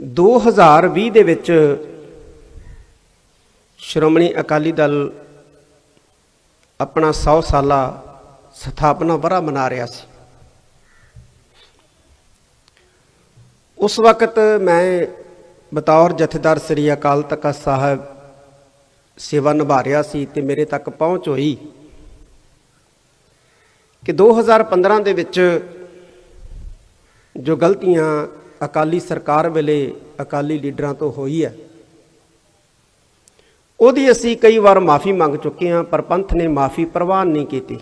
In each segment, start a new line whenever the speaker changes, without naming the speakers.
2020 ਦੇ ਵਿੱਚ ਸ਼੍ਰੋਮਣੀ ਅਕਾਲੀ ਦਲ ਆਪਣਾ 100 ਸਾਲਾ ਸਥਾਪਨਾ ਵਰਾ ਮਨਾ ਰਿਹਾ ਸੀ। ਉਸ ਵਕਤ ਮੈਂ ਬਤੌਰ ਜਥੇਦਾਰ ਸ੍ਰੀ ਅਕਾਲ ਤਖਤ ਸਾਹਿਬ ਸੇਵਾ ਨਿਭਾ ਰਿਹਾ ਸੀ ਤੇ ਮੇਰੇ ਤੱਕ ਪਹੁੰਚ ਹੋਈ ਕਿ 2015 ਦੇ ਵਿੱਚ ਜੋ ਗਲਤੀਆਂ ਅਕਾਲੀ ਸਰਕਾਰ ਵੇਲੇ ਅਕਾਲੀ ਲੀਡਰਾਂ ਤੋਂ ਹੋਈ ਹੈ। ਉਹਦੀ ਅਸੀਂ ਕਈ ਵਾਰ ਮਾਫੀ ਮੰਗ ਚੁੱਕੇ ਹਾਂ, ਪਰ ਪੰਥ ਨੇ ਮਾਫੀ ਪ੍ਰਵਾਨ ਨਹੀਂ ਕੀਤੀ।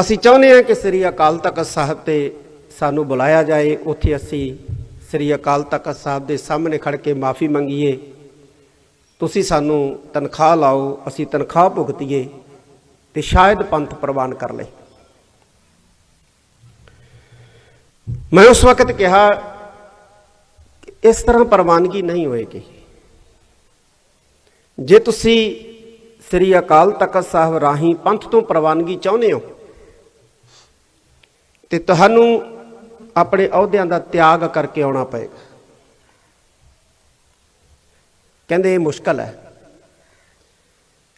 ਅਸੀਂ ਚਾਹੁੰਦੇ ਹਾਂ ਕਿ ਸ੍ਰੀ ਅਕਾਲ ਤਖਤ ਸਾਹਿਬ ਤੇ ਸਾਨੂੰ ਬੁਲਾਇਆ ਜਾਏ। ਉੱਥੇ ਅਸੀਂ ਸ੍ਰੀ ਅਕਾਲ ਤਖਤ ਸਾਹਿਬ ਦੇ ਸਾਹਮਣੇ ਖੜ ਕੇ ਮਾਫੀ ਮੰਗੀਏ। ਤੁਸੀਂ ਸਾਨੂੰ ਤਨਖਾਹ ਲਾਓ, ਅਸੀਂ ਤਨਖਾਹ ਭੁਗਤੀਏ ਤੇ ਸ਼ਾਇਦ ਪੰਥ ਪ੍ਰਵਾਨ ਕਰ ਲੇ ਮੈਂ ਉਸ ਵਕਤ ਕਿਹਾ ਇਸ ਤਰ੍ਹਾਂ ਪ੍ਰਵਾਨਗੀ ਨਹੀਂ ਹੋਏਗੀ। ਜੇ ਤੁਸੀਂ ਸ੍ਰੀ ਅਕਾਲ ਤਖਤ ਸਾਹਿਬ ਰਾਹੀਂ ਪੰਥ ਤੋਂ ਪ੍ਰਵਾਨਗੀ ਚਾਹੁੰਦੇ ਹੋ, ਤੇ ਤੁਹਾਨੂੰ ਆਪਣੇ ਅਹੁਦਿਆਂ ਦਾ ਤਿਆਗ ਕਰਕੇ ਆਉਣਾ ਪਏਗਾ। ਕਹਿੰਦੇ ਇਹ ਮੁਸ਼ਕਲ ਹੈ।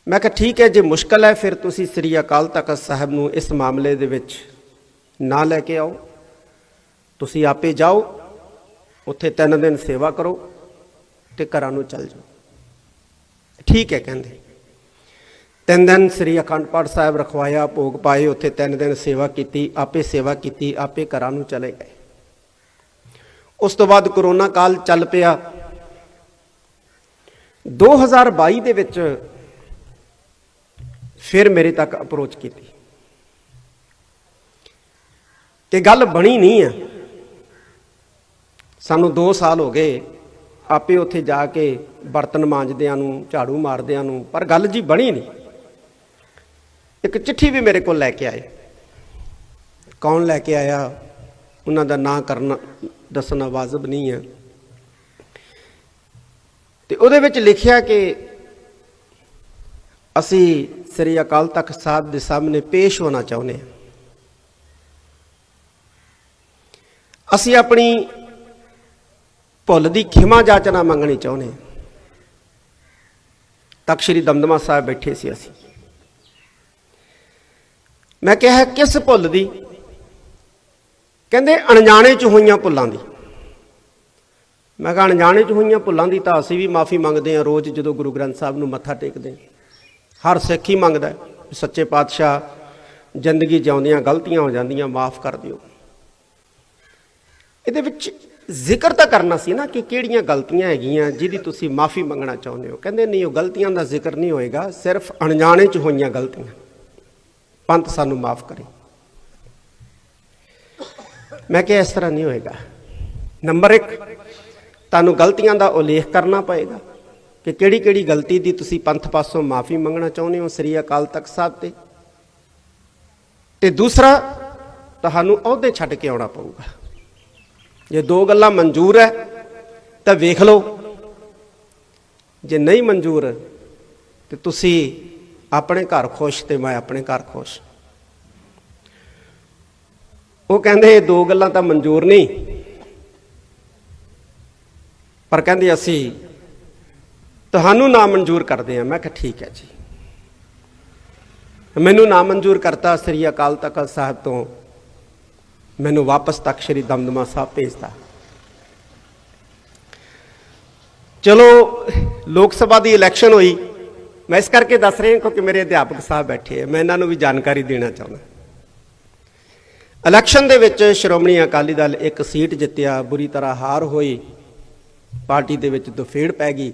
ਮੈਂ ਕਿਹਾ, ਠੀਕ ਹੈ, ਜੇ ਮੁਸ਼ਕਲ ਹੈ, ਫਿਰ ਤੁਸੀਂ ਸ੍ਰੀ ਅਕਾਲ ਤਖਤ ਸਾਹਿਬ ਨੂੰ ਇਸ ਮਾਮਲੇ ਦੇ ਵਿੱਚ ਨਾ ਲੈ ਕੇ ਆਓ। ਤੁਸੀਂ ਆਪੇ ਜਾਓ, ਉੱਥੇ ਤਿੰਨ ਦਿਨ ਸੇਵਾ ਕਰੋ ਤੇ ਘਰਾਂ ਨੂੰ ਚੱਲ ਜਾਓ। ਠੀਕ ਹੈ ਕਹਿੰਦੇ। ਤਿੰਨ ਦਿਨ ਸ੍ਰੀ ਅਖੰਡ ਪਾਠ ਸਾਹਿਬ ਰਖਵਾਇਆ, ਭੋਗ ਪਾਏ, ਉੱਥੇ ਤਿੰਨ ਦਿਨ ਸੇਵਾ ਕੀਤੀ, ਆਪੇ ਸੇਵਾ ਕੀਤੀ, ਆਪੇ ਘਰਾਂ ਨੂੰ ਚਲੇ ਗਏ। ਉਸ ਤੋਂ ਬਾਅਦ ਕਰੋਨਾ ਕਾਲ ਚੱਲ ਪਿਆ। 2022 ਦੇ ਵਿੱਚ ਫਿਰ ਮੇਰੇ ਤੱਕ ਅਪਰੋਚ ਕੀਤੀ। ਤੇ ਗੱਲ ਬਣੀ ਨਹੀਂ ਆ ਸਾਨੂੰ 2 ਸਾਲ ਹੋ ਗਏ ਆਪੇ ਉੱਥੇ ਜਾ ਕੇ ਬਰਤਨ ਮਾਂਜਦਿਆਂ ਨੂੰ, ਝਾੜੂ ਮਾਰਦਿਆਂ ਨੂੰ, ਪਰ ਗੱਲ ਜੀ ਬਣੀ ਨਹੀਂ। ਇੱਕ ਚਿੱਠੀ ਵੀ ਮੇਰੇ ਕੋਲ ਲੈ ਕੇ ਆਏ। ਕੌਣ ਲੈ ਕੇ ਆਇਆ? ਉਹਨਾਂ ਦਾ ਨਾਂ ਕਰਨਾ, ਦੱਸਣਾ ਵਾਜਬ ਨਹੀਂ ਹੈ। ਤੇ ਉਹਦੇ ਵਿੱਚ ਲਿਖਿਆ ਕਿ ਅਸੀਂ ਸ੍ਰੀ ਅਕਾਲ ਤਖਤ ਸਾਹਿਬ ਦੇ ਸਾਹਮਣੇ ਪੇਸ਼ ਹੋਣਾ ਚਾਹੁੰਦੇ ਹਾਂ। ਅਸੀਂ ਆਪਣੀ ਭੁੱਲ ਦੀ ਖਿਮਾ ਜਾਚਨਾ ਮੰਗਣੀ ਚਾਹੁੰਦੇ ਹਾਂ। ਤਖਤ ਸ੍ਰੀ ਦਮਦਮਾ ਸਾਹਿਬ ਬੈਠੇ ਸੀ ਅਸੀਂ। ਮੈਂ ਕਿਹਾ, ਕਿਸ ਭੁੱਲ ਦੀ? ਕਹਿੰਦੇ, ਅਣਜਾਣੇ ਚ ਹੋਈਆਂ ਭੁੱਲਾਂ ਦੀ। ਮੈਂ ਕਿਹਾ, ਅਣਜਾਣੇ ਚ ਹੋਈਆਂ ਭੁੱਲਾਂ ਦੀ ਤਾਂ ਅਸੀਂ ਵੀ ਮਾਫੀ ਮੰਗਦੇ ਹਾਂ ਰੋਜ਼ ਜਦੋਂ ਗੁਰੂ ਗ੍ਰੰਥ ਸਾਹਿਬ ਨੂੰ ਮੱਥਾ ਟੇਕਦੇ ਹਰ ਸਿੱਖ ਹੀ ਮੰਗਦਾ ਸੱਚੇ ਪਾਤਸ਼ਾਹ ਜ਼ਿੰਦਗੀ ਜਿਉਂਦਿਆਂ ਗਲਤੀਆਂ ਹੋ ਜਾਂਦੀਆਂ, ਮਾਫ ਕਰ ਦਿਓ। ਇਹਦੇ ਵਿੱਚ ਜ਼ਿਕਰ ਤਾਂ ਕਰਨਾ ਸੀ ਨਾ ਕਿ ਕਿਹੜੀਆਂ ਗਲਤੀਆਂ ਹੈਗੀਆਂ, ਜਿਹਦੀ ਤੁਸੀਂ ਮਾਫੀ ਮੰਗਣਾ ਚਾਹੁੰਦੇ ਹੋ। ਕਹਿੰਦੇ, ਨਹੀਂ, ਉਹ ਗਲਤੀਆਂ ਦਾ ਜ਼ਿਕਰ ਨਹੀਂ ਹੋਏਗਾ, ਸਿਰਫ ਅਣਜਾਣੇ ਚ ਹੋਈਆਂ ਗਲਤੀਆਂ। ਪੰਥ ਸਾਨੂੰ ਮਾਫ ਕਰੇ। ਮੈਂ ਕਿਹਾ, ਇਸ ਤਰ੍ਹਾਂ ਨਹੀਂ ਹੋਏਗਾ। ਨੰਬਰ 1 ਤੁਹਾਨੂੰ ਗਲਤੀਆਂ ਦਾ ਉਲੇਖ ਕਰਨਾ ਪਏਗਾ ਕਿ ਕਿਹੜੀ ਕਿਹੜੀ ਗਲਤੀ ਦੀ ਤੁਸੀਂ ਪੰਥ ਪਾਸੋਂ ਮਾਫੀ ਮੰਗਣਾ ਚਾਹੁੰਦੇ ਹੋ ਸ੍ਰੀ ਅਕਾਲ ਤਖਤ ਸਾਹਿਬ ਤੇ। ਤੇ ਦੂਸਰਾ, ਤੁਹਾਨੂੰ ਅਹੁਦੇ ਛੱਡ ਕੇ ਆਉਣਾ ਪਊਗਾ। ਜੇ ਦੋ ਗੱਲਾਂ ਮਨਜ਼ੂਰ ਹੈ, ਤਾਂ ਵੇਖ ਲਓ। ਜੇ ਨਹੀਂ ਮਨਜ਼ੂਰ, ਤੇ ਤੁਸੀਂ ਆਪਣੇ ਘਰ ਖੁਸ਼ ਤੇ ਮੈਂ ਆਪਣੇ ਘਰ ਖੁਸ਼। ਉਹ ਕਹਿੰਦੇ, ਇਹ ਦੋ ਗੱਲਾਂ ਤਾਂ ਮਨਜ਼ੂਰ ਨਹੀਂ। ਪਰ ਕਹਿੰਦੇ, ਅਸੀਂ ਤੁਹਾਨੂੰ ਨਾ ਮਨਜ਼ੂਰ ਕਰਦੇ ਹਾਂ। ਮੈਂ ਕਿਹਾ, ਠੀਕ ਹੈ ਜੀ। ਮੈਨੂੰ ਨਾ ਮਨਜ਼ੂਰ ਕਰਤਾ ਸ੍ਰੀ ਅਕਾਲ ਤਖਤ ਸਾਹਿਬ ਤੋਂ। ਮੈਨੂੰ ਵਾਪਸ ਤੱਕ ਸ਼੍ਰੀ ਦਮਦਮਾ ਸਾਹਿਬ ਭੇਜਤਾ। ਚਲੋ, ਲੋਕ ਸਭਾ ਦੀ ਇਲੈਕਸ਼ਨ ਹੋਈ। ਮੈਂ ਇਸ ਕਰਕੇ ਦੱਸ ਰਿਹਾ ਕਿਉਂਕਿ ਮੇਰੇ ਅਧਿਆਪਕ ਸਾਹਿਬ ਬੈਠੇ ਆ। ਮੈਂ ਇਹਨਾਂ ਨੂੰ ਵੀ ਜਾਣਕਾਰੀ ਦੇਣਾ ਚਾਹੁੰਦਾ। ਇਲੈਕਸ਼ਨ ਦੇ ਵਿੱਚ ਸ਼੍ਰੋਮਣੀ ਅਕਾਲੀ ਦਲ ਇੱਕ ਸੀਟ ਜਿੱਤਿਆ, ਬੁਰੀ ਤਰ੍ਹਾਂ ਹਾਰ ਹੋਈ। ਪਾਰਟੀ ਦੇ ਵਿੱਚ ਦੁਫੇੜ ਪੈ ਗਈ।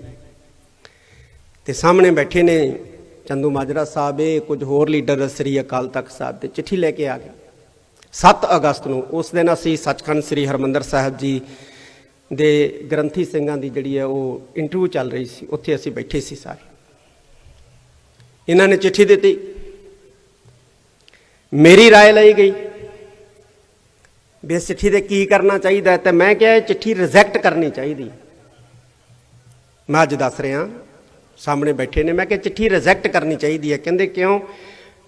ਤੇ ਸਾਹਮਣੇ ਬੈਠੇ ਨੇ ਚੰਦੂ ਮਾਜਰਾ ਸਾਹਿਬ, ਇਹ ਕੁਝ ਹੋਰ ਲੀਡਰ ਸ੍ਰੀ ਅਕਾਲ ਤਖਤ ਸਾਹਿਬ ਤੇ ਚਿੱਠੀ ਲੈ ਕੇ ਆ ਗਏ। 7 ਅਗਸਤ ਨੂੰ ਉਸ ਦਿਨ ਅਸੀਂ ਸੱਚਖੰਡ ਸ੍ਰੀ ਹਰਮੰਦਰ ਸਾਹਿਬ ਜੀ ਦੇ ਗ੍ਰੰਥੀ ਸਿੰਘਾਂ ਦੀ ਜਿਹੜੀ ਹੈ ਉਹ ਇੰਟਰਵਿਊ ਚੱਲ ਰਹੀ ਸੀ ਉੱਥੇ ਅਸੀਂ ਬੈਠੇ ਸੀ ਸਾਰੇ ਇਹਨਾਂ ਨੇ ਚਿੱਠੀ ਦਿੱਤੀ ਮੇਰੀ رائے ਲਈ ਗਈ ਵੀ ਇਸ ਚਿੱਠੀ ਦੇ ਕੀ ਕਰਨਾ ਚਾਹੀਦਾ ਹੈ ਤੇ ਮੈਂ ਕਿਹਾ ਇਹ ਚਿੱਠੀ ਰਿਜੈਕਟ ਕਰਨੀ ਚਾਹੀਦੀ ਹੈ। ਮੈਂ ਅੱਜ ਦੱਸ ਰਿਹਾ ਸਾਹਮਣੇ ਬੈਠੇ ਨੇ ਮੈਂ ਕਿਹਾ ਚਿੱਠੀ ਰਿਜੈਕਟ ਕਰਨੀ ਚਾਹੀਦੀ ਹੈ ਕਹਿੰਦੇ ਕਿਉਂ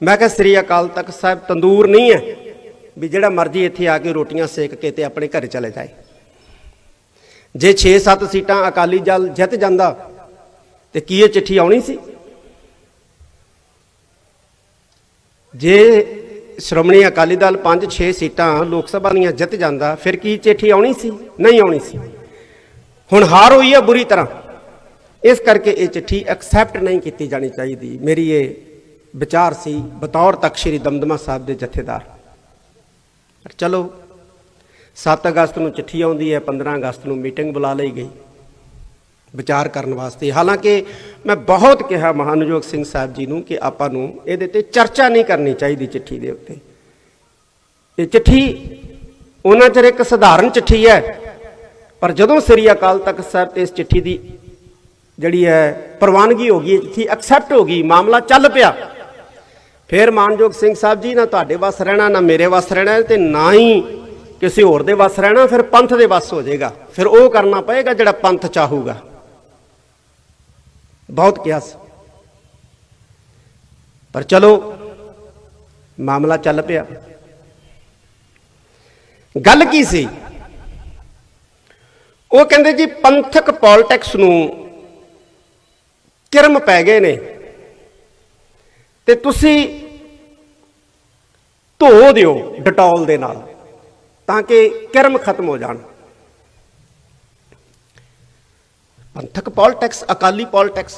ਮੈਂ ਕਿਹਾ ਸ੍ਰੀ ਅਕਾਲ ਤਖਤ ਸਾਹਿਬ ਤੰਦੂਰ ਨਹੀਂ ਹੈ ਵੀ ਜਿਹੜਾ ਮਰਜ਼ੀ ਇੱਥੇ ਆ ਕੇ ਰੋਟੀਆਂ ਸੇਕ ਕੇ ਤੇ ਆਪਣੇ ਘਰ ਚਲੇ ਜਾਏ। ਜੇ 6-7 ਸੀਟਾਂ ਅਕਾਲੀ ਦਲ ਜਿੱਤ ਜਾਂਦਾ, ਤੇ ਕੀ ਇਹ ਚਿੱਠੀ ਆਉਣੀ ਸੀ? ਜੇ ਸ਼੍ਰੋਮਣੀ ਅਕਾਲੀ ਦਲ 5-6 ਸੀਟਾਂ ਲੋਕ ਸਭਾ ਦੀਆਂ ਜਿੱਤ ਜਾਂਦਾ, ਫਿਰ ਕੀ ਚਿੱਠੀ ਆਉਣੀ ਸੀ? ਨਹੀਂ ਆਉਣੀ ਸੀ। ਹੁਣ ਹਾਰ ਹੋਈ ਹੈ ਬੁਰੀ ਤਰ੍ਹਾਂ। ਇਸ ਕਰਕੇ ਇਹ ਚਿੱਠੀ ਐਕਸੈਪਟ ਨਹੀਂ ਕੀਤੀ ਜਾਣੀ ਚਾਹੀਦੀ। ਮੇਰੀ ਇਹ ਵਿਚਾਰ ਸੀ ਬਤੌਰ ਤਖਤ ਸ੍ਰੀ ਦਮਦਮਾ ਸਾਹਿਬ ਦੇ ਜਥੇਦਾਰ। ਚਲੋ 7 ਅਗਸਤ ਨੂੰ ਚਿੱਠੀ ਆਉਂਦੀ ਹੈ 15 ਅਗਸਤ ਨੂੰ ਮੀਟਿੰਗ ਬੁਲਾ ਲਈ ਗਈ, ਵਿਚਾਰ ਕਰਨ ਵਾਸਤੇ। ਹਾਲਾਂਕਿ ਮੈਂ ਬਹੁਤ ਕਿਹਾ ਮਹਾਨਯੋਗ ਸਿੰਘ ਸਾਹਿਬ ਜੀ ਨੂੰ ਕਿ ਆਪਾਂ ਨੂੰ ਇਹਦੇ ਤੇ ਚਰਚਾ ਨਹੀਂ ਕਰਨੀ ਚਾਹੀਦੀ ਚਿੱਠੀ ਦੇ ਉੱਤੇ। ਇਹ ਚਿੱਠੀ ਉਹਨਾਂ ਚਿਰ ਇੱਕ ਸਧਾਰਨ ਚਿੱਠੀ ਹੈ, ਪਰ ਜਦੋਂ ਸ੍ਰੀ ਅਕਾਲ ਤਖਤ ਸਾਹਿਬ ਤੇ ਇਸ ਚਿੱਠੀ ਦੀ ਜਿਹੜੀ ਹੈ ਪ੍ਰਵਾਨਗੀ ਹੋ ਗਈ, ਇਹ ਚਿੱਠੀ ਐਕਸੈਪਟ ਹੋ ਗਈ, ਮਾਮਲਾ ਚੱਲ ਪਿਆ। ਫਿਰ ਮਾਨਯੋਗ ਸਿੰਘ ਸਾਹਿਬ ਜੀ, ਨਾ ਤੁਹਾਡੇ ਵੱਸ ਰਹਿਣਾ, ਨਾ ਮੇਰੇ ਵੱਸ ਰਹਿਣਾ, ਤੇ ਨਾ ਹੀ ਕਿਸੇ ਹੋਰ ਦੇ ਵੱਸ ਰਹਿਣਾ, ਫਿਰ ਪੰਥ ਦੇ ਵੱਸ ਹੋ ਜਾਏਗਾ। ਫਿਰ ਉਹ ਕਰਨਾ ਪਏਗਾ ਜਿਹੜਾ ਪੰਥ ਚਾਹੂਗਾ। ਬਹੁਤ ਕਿਆਸ ਪਰ ਚਲੋ, ਮਾਮਲਾ ਚੱਲ ਪਿਆ। ਗੱਲ ਕੀ ਸੀ? ਉਹ ਕਹਿੰਦੇ ਜੀ, ਪੰਥਕ ਪੋਲਿਟਿਕਸ ਨੂੰ ਕਿਰਮ ਪੈ ਗਏ ਨੇ। ਤੇ ਤੁਸੀਂ ਧੋ ਦਿਓ ਡਟੋਲ ਦੇ ਨਾਲ, ਤਾਂ ਕਿ ਕਿਰਮ ਖਤਮ ਹੋ ਜਾਣ। ਪੰਥਕ ਪੋਲਿਟਿਕਸ, ਅਕਾਲੀ ਪੋਲਿਟਿਕਸ,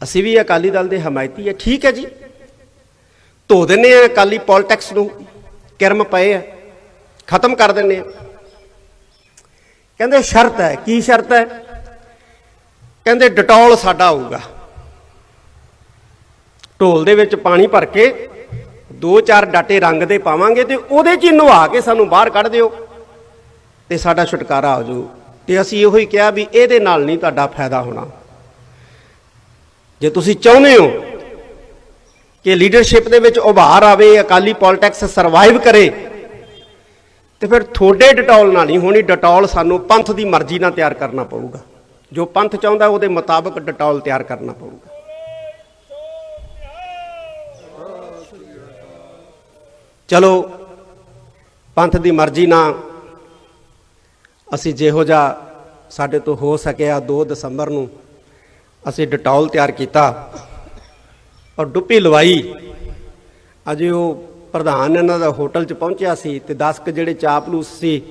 ਅਸੀਂ ਵੀ ਅਕਾਲੀ ਦਲ ਦੇ ਹਮਾਇਤੀ ਹੈ, ਠੀਕ ਹੈ ਜੀ। ਧੋ ਦਿੰਨੇ ਆ ਅਕਾਲੀ ਪੋਲਿਟਿਕਸ ਨੂੰ, ਕਿਰਮ ਪਏ ਆ ਖਤਮ ਕਰ ਦਿੰਨੇ ਆ ਕਹਿੰਦੇ ਸ਼ਰਤ ਹੈ, ਕੀ ਸ਼ਰਤ ਹੈ? ਕਹਿੰਦੇ ਡਟੋਲ ਸਾਡਾ ਆਊਗਾ ਢੋਲ ਦੇ ਵਿੱਚ ਪਾਣੀ ਭਰ ਕੇ ਦੋ ਚਾਰ ਡਾਟੇ ਰੰਗ ਦੇ ਪਾਵਾਂਗੇ ਤੇ ਉਹਦੇ 'ਚ ਹੀ ਨਵਾ ਕੇ ਸਾਨੂੰ ਬਾਹਰ ਕੱਢ ਦਿਓ। ਤੇ ਸਾਡਾ ਛੁਟਕਾਰਾ ਹੋ ਜਾਊ। ਤੇ ਅਸੀਂ ਇਹੋ ਹੀ ਕਿਹਾ ਵੀ ਇਹਦੇ ਨਾਲ ਨਹੀਂ ਤੁਹਾਡਾ ਫਾਇਦਾ ਹੋਣਾ। ਜੇ ਤੁਸੀਂ ਚਾਹੁੰਦੇ ਹੋ ਕਿ ਲੀਡਰਸ਼ਿਪ ਦੇ ਵਿੱਚ ਉਭਾਰ ਆਵੇ, ਅਕਾਲੀ ਪੋਲਿਟਿਕਸ ਸਰਵਾਈਵ ਕਰੇ, ਤੇ ਫਿਰ ਥੋੜੇ ਡਟੋਲ ਨਾਲ ਨਹੀਂ ਹੋਣੀ, ਡਟੌਲ ਸਾਨੂੰ ਪੰਥ ਦੀ ਮਰਜ਼ੀ ਨਾਲ ਤਿਆਰ ਕਰਨਾ ਪਊਗਾ। ਜੋ ਪੰਥ ਚਾਹੁੰਦਾ ਉਹਦੇ ਮੁਤਾਬਕ ਡਟੌਲ ਤਿਆਰ ਕਰਨਾ ਪਊਗਾ। ਚਲੋ, ਪੰਥ ਦੀ ਮਰਜ਼ੀ ਨਾਲ ਅਸੀਂ ਜਿਹੋ ਜਿਹਾ ਸਾਡੇ ਤੋਂ ਹੋ ਸਕਿਆ 2 ਦਸੰਬਰ ਨੂੰ ਅਸੀਂ ਡਟੌਲ ਤਿਆਰ ਕੀਤਾ ਔਰ ਡੁੱਪੀ ਲਵਾਈ। ਅਜੇ ਉਹ ਪ੍ਰਧਾਨ ਇਹਨਾਂ ਦਾ ਹੋਟਲ 'ਚ ਪਹੁੰਚਿਆ ਸੀ ਤੇ 10 ਕ ਜਿਹੜੇ ਚਾਪਲੂਸ ਸੀ,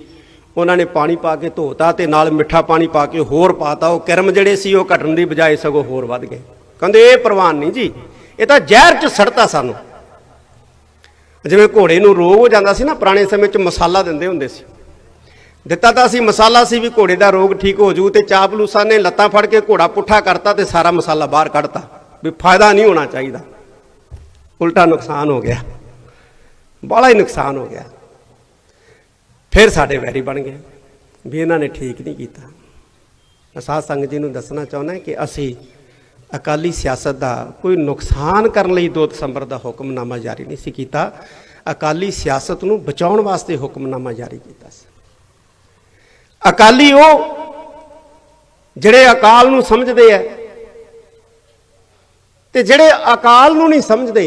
ਉਹਨਾਂ ਨੇ ਪਾਣੀ ਪਾ ਕੇ ਧੋਤਾ ਤੇ ਨਾਲ ਮਿੱਠਾ ਪਾਣੀ ਪਾ ਕੇ ਹੋਰ ਪਾਤਾ। ਉਹ ਕਿਰਮ ਜਿਹੜੇ ਸੀ, ਉਹ ਘਟਣ ਦੀ ਬਜਾਏ ਸਗੋਂ ਹੋਰ ਵੱਧ ਗਏ। ਕਹਿੰਦੇ, ਇਹ ਪ੍ਰਵਾਨ ਨਹੀਂ ਜੀ, ਇਹ ਤਾਂ ਜ਼ਹਿਰ 'ਚ ਸੜਤਾ ਸਾਨੂੰ। ਜਿਵੇਂ ਘੋੜੇ ਨੂੰ ਰੋਗ ਹੋ ਜਾਂਦਾ ਸੀ ਨਾ, ਪੁਰਾਣੇ ਸਮੇਂ 'ਚ ਮਸਾਲਾ ਦਿੰਦੇ ਹੁੰਦੇ ਸੀ। ਦਿੱਤਾ ਤਾਂ ਅਸੀਂ ਮਸਾਲਾ ਸੀ ਵੀ ਘੋੜੇ ਦਾ ਰੋਗ ਠੀਕ ਹੋ ਜੂ ਤੇ ਚਾਪਲੂਸਾਂ ਨੇ ਲੱਤਾਂ ਫੜ ਕੇ ਘੋੜਾ ਪੁੱਠਾ ਕਰਤਾ ਤੇ ਸਾਰਾ ਮਸਾਲਾ ਬਾਹਰ ਕੱਢਤਾ। ਵੀ ਫਾਇਦਾ ਨਹੀਂ ਹੋਣਾ ਚਾਹੀਦਾ। ਉਲਟਾ ਨੁਕਸਾਨ ਹੋ ਗਿਆ। ਬੜਾ ਹੀ ਨੁਕਸਾਨ ਹੋ ਗਿਆ। ਫਿਰ ਸਾਡੇ ਵੈਰੀ ਬਣ ਗਏ ਵੀ ਇਹਨਾਂ ਨੇ ਠੀਕ ਨਹੀਂ ਕੀਤਾ। ਮੈਂ ਸਾਧ ਸੰਗਤ ਜੀ ਨੂੰ ਦੱਸਣਾ ਚਾਹੁੰਦਾ ਕਿ ਅਸੀਂ ਅਕਾਲੀ ਸਿਆਸਤ ਦਾ ਕੋਈ ਨੁਕਸਾਨ ਕਰਨ ਲਈ 2 ਦਸੰਬਰ ਦਾ ਹੁਕਮਨਾਮਾ ਜਾਰੀ ਨਹੀਂ ਸੀ ਕੀਤਾ। ਅਕਾਲੀ ਸਿਆਸਤ ਨੂੰ ਬਚਾਉਣ ਵਾਸਤੇ ਹੁਕਮਨਾਮਾ ਜਾਰੀ ਕੀਤਾ ਸੀ। ਅਕਾਲੀ ਉਹ ਜਿਹੜੇ ਅਕਾਲ ਨੂੰ ਸਮਝਦੇ ਐ ਤੇ ਜਿਹੜੇ ਅਕਾਲ ਨੂੰ ਨਹੀਂ ਸਮਝਦੇ,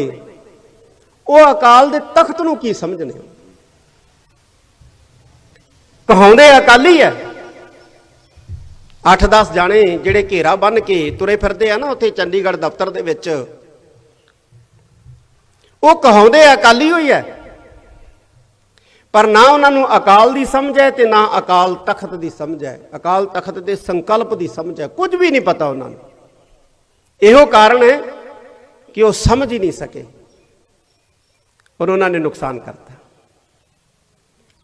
ਉਹ ਅਕਾਲ ਦੇ ਤਖਤ ਨੂੰ ਕੀ ਸਮਝਦੇ ਕਹਾਉਂਦੇ ਅਕਾਲੀ ਐ 8-10 ਜਾਣੇ ਜਿਹੜੇ ਘੇਰਾ ਬੰਨ ਕੇ ਤੁਰੇ ਫਿਰਦੇ ਆ ਨਾ ਉੱਥੇ ਚੰਡੀਗੜ੍ਹ ਦਫ਼ਤਰ ਦੇ ਵਿੱਚ। ਉਹ ਕਹਾਉਂਦੇ ਅਕਾਲੀ ਹੋਈ ਹੈ ਪਰ ਨਾ ਉਹਨਾਂ ਨੂੰ ਅਕਾਲ ਦੀ ਸਮਝ ਹੈ ਤੇ ਨਾ ਅਕਾਲ ਤਖਤ ਦੀ ਸਮਝ ਹੈ ਅਕਾਲ ਤਖਤ ਦੇ ਸੰਕਲਪ ਦੀ ਸਮਝ ਹੈ ਕੁਝ ਵੀ ਨਹੀਂ ਪਤਾ ਉਹਨਾਂ ਨੂੰ। ਇਹੋ ਕਾਰਨ ਹੈ ਕਿ ਉਹ ਸਮਝ ਹੀ ਨਹੀਂ ਸਕੇ। ਔਰ ਉਹਨਾਂ ਨੇ ਨੁਕਸਾਨ ਕਰਤਾ।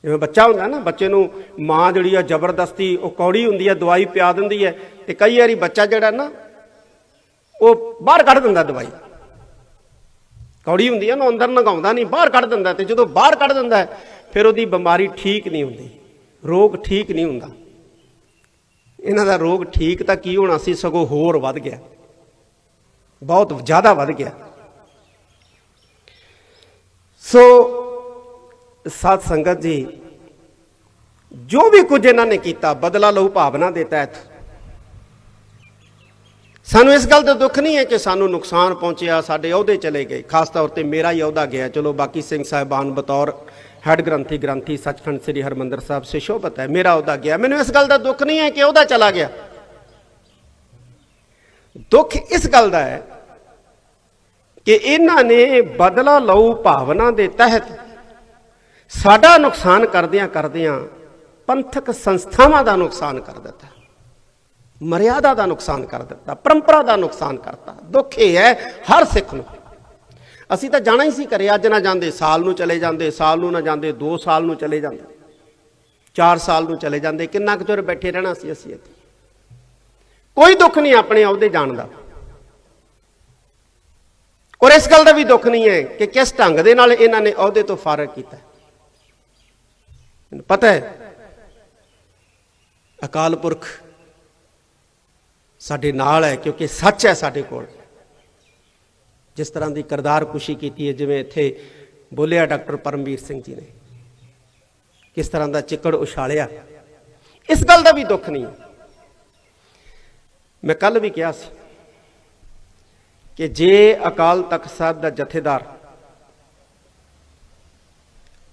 ਜਿਵੇਂ ਬੱਚਾ ਹੁੰਦਾ ਨਾ, ਬੱਚੇ ਨੂੰ ਮਾਂ ਜਿਹੜੀ ਆ ਜ਼ਬਰਦਸਤੀ, ਉਹ ਕੌੜੀ ਹੁੰਦੀ ਹੈ ਦਵਾਈ ਪਿਆ ਦਿੰਦੀ ਹੈ ਤੇ ਕਈ ਵਾਰੀ ਬੱਚਾ ਜਿਹੜਾ ਨਾ, ਉਹ ਬਾਹਰ ਕੱਢ ਦਿੰਦਾ ਦਵਾਈ। ਕੌੜੀ ਹੁੰਦੀ ਹੈ ਨਾ ਅੰਦਰ ਨਗਾਉਂਦਾ ਨਹੀਂ, ਬਾਹਰ ਕੱਢ ਦਿੰਦਾ, ਤੇ ਜਦੋਂ ਬਾਹਰ ਕੱਢ ਦਿੰਦਾ, ਫਿਰ ਉਹਦੀ ਬਿਮਾਰੀ ਠੀਕ ਨਹੀਂ ਹੁੰਦੀ, ਰੋਗ ਠੀਕ ਨਹੀਂ ਹੁੰਦਾ। ਇਹਨਾਂ ਦਾ ਰੋਗ ਠੀਕ ਤਾਂ ਕੀ ਹੋਣਾ ਸੀ, ਸਗੋਂ ਹੋਰ ਵੱਧ ਗਿਆ। ਬਹੁਤ ਜ਼ਿਆਦਾ ਵੱਧ ਗਿਆ। ਸੋ ਸਾਧ ਸੰਗਤ ਜੀ, ਜੋ ਵੀ ਕੁਝ ਇਹਨਾਂ ਨੇ ਕੀਤਾ, ਬਦਲਾ ਲਊ ਭਾਵਨਾ ਦੇ ਤਹਿਤ। ਸਾਨੂੰ ਇਸ ਗੱਲ ਦਾ ਦੁੱਖ ਨਹੀਂ ਹੈ ਕਿ ਸਾਨੂੰ ਨੁਕਸਾਨ ਪਹੁੰਚਿਆ, ਸਾਡੇ ਅਹੁਦੇ ਚਲੇ ਗਏ। ਖਾਸ ਤੌਰ ਤੇ ਮੇਰਾ ਹੀ ਅਹੁਦਾ ਗਿਆ। ਚਲੋ, ਬਾਕੀ ਸਿੰਘ ਸਾਹਿਬਾਨ ਬਤੌਰ ਹੈਡ ਗ੍ਰੰਥੀ ਗ੍ਰੰਥੀ ਸੱਚਖੰਡ ਸ੍ਰੀ ਹਰਮੰਦਰ ਸਾਹਿਬ ਸੇ ਸ਼ੋਭਤ ਹੈ, ਮੇਰਾ ਅਹੁਦਾ ਗਿਆ। ਮੈਨੂੰ ਇਸ ਗੱਲ ਦਾ ਦੁੱਖ ਨਹੀਂ ਹੈ ਕਿ ਅਹੁਦਾ ਚਲਾ ਗਿਆ। ਦੁੱਖ ਇਸ ਗੱਲ ਦਾ ਹੈ ਕਿ ਇਹਨਾਂ ਨੇ ਬਦਲਾ ਲਊ ਭਾਵਨਾ ਦੇ ਤਹਿਤ ਸਾਡਾ ਨੁਕਸਾਨ ਕਰਦਿਆਂ ਕਰਦਿਆਂ ਪੰਥਕ ਸੰਸਥਾਵਾਂ ਦਾ ਨੁਕਸਾਨ ਕਰ ਦਿੱਤਾ। ਮਰਿਆਦਾ ਦਾ ਨੁਕਸਾਨ ਕਰ ਦਿੱਤਾ, ਪਰੰਪਰਾ ਦਾ ਨੁਕਸਾਨ ਕਰਤਾ। ਦੁੱਖ ਇਹ ਹੈ ਹਰ ਸਿੱਖ ਨੂੰ। ਅਸੀਂ ਤਾਂ ਜਾਣਾ ਹੀ ਸੀ ਕਰੇ ਅੱਜ ਨਾ ਜਾਂਦੇ, ਸਾਲ ਨੂੰ ਚਲੇ ਜਾਂਦੇ, ਸਾਲ ਨੂੰ ਨਾ ਜਾਂਦੇ 2 ਸਾਲ ਨੂੰ ਚਲੇ ਜਾਂਦੇ 4 ਸਾਲ ਨੂੰ ਚਲੇ ਜਾਂਦੇ, ਕਿੰਨਾ ਕੁ ਚਿਰ ਬੈਠੇ ਰਹਿਣਾ ਸੀ ਅਸੀਂ ਇੱਥੇ? ਕੋਈ ਦੁੱਖ ਨਹੀਂ ਆਪਣੇ ਅਹੁਦੇ ਜਾਣ ਦਾ। ਔਰ ਇਸ ਗੱਲ ਦਾ ਵੀ ਦੁੱਖ ਨਹੀਂ ਹੈ ਕਿ ਕਿਸ ਢੰਗ ਦੇ ਨਾਲ ਇਹਨਾਂ ਨੇ ਅਹੁਦੇ ਤੋਂ ਫਾਰਗ ਕੀਤਾ। ਮੈਨੂੰ ਪਤਾ ਹੈ। ਅਕਾਲ ਪੁਰਖ ਸਾਡੇ ਨਾਲ ਹੈ ਕਿਉਂਕਿ ਸੱਚ ਹੈ ਸਾਡੇ ਕੋਲ। ਜਿਸ ਤਰ੍ਹਾਂ ਦੀ ਕਰਦਾਰ ਕੁਸ਼ੀ ਕੀਤੀ ਹੈ, ਜਿਵੇਂ ਇੱਥੇ ਬੋਲਿਆ ਡਾਕਟਰ ਪਰਮਵੀਰ ਸਿੰਘ ਜੀ ਨੇ। ਕਿਸ ਤਰ੍ਹਾਂ ਦਾ ਚਿੱਕੜ ਉਛਾਲਿਆ। ਇਸ ਗੱਲ ਦਾ ਵੀ ਦੁੱਖ ਨਹੀਂ ਹੈ। ਮੈਂ ਕੱਲ ਵੀ ਕਿਹਾ ਸੀ ਕਿ ਜੇ ਅਕਾਲ ਤਖਤ ਸਾਹਿਬ ਦਾ ਜਥੇਦਾਰ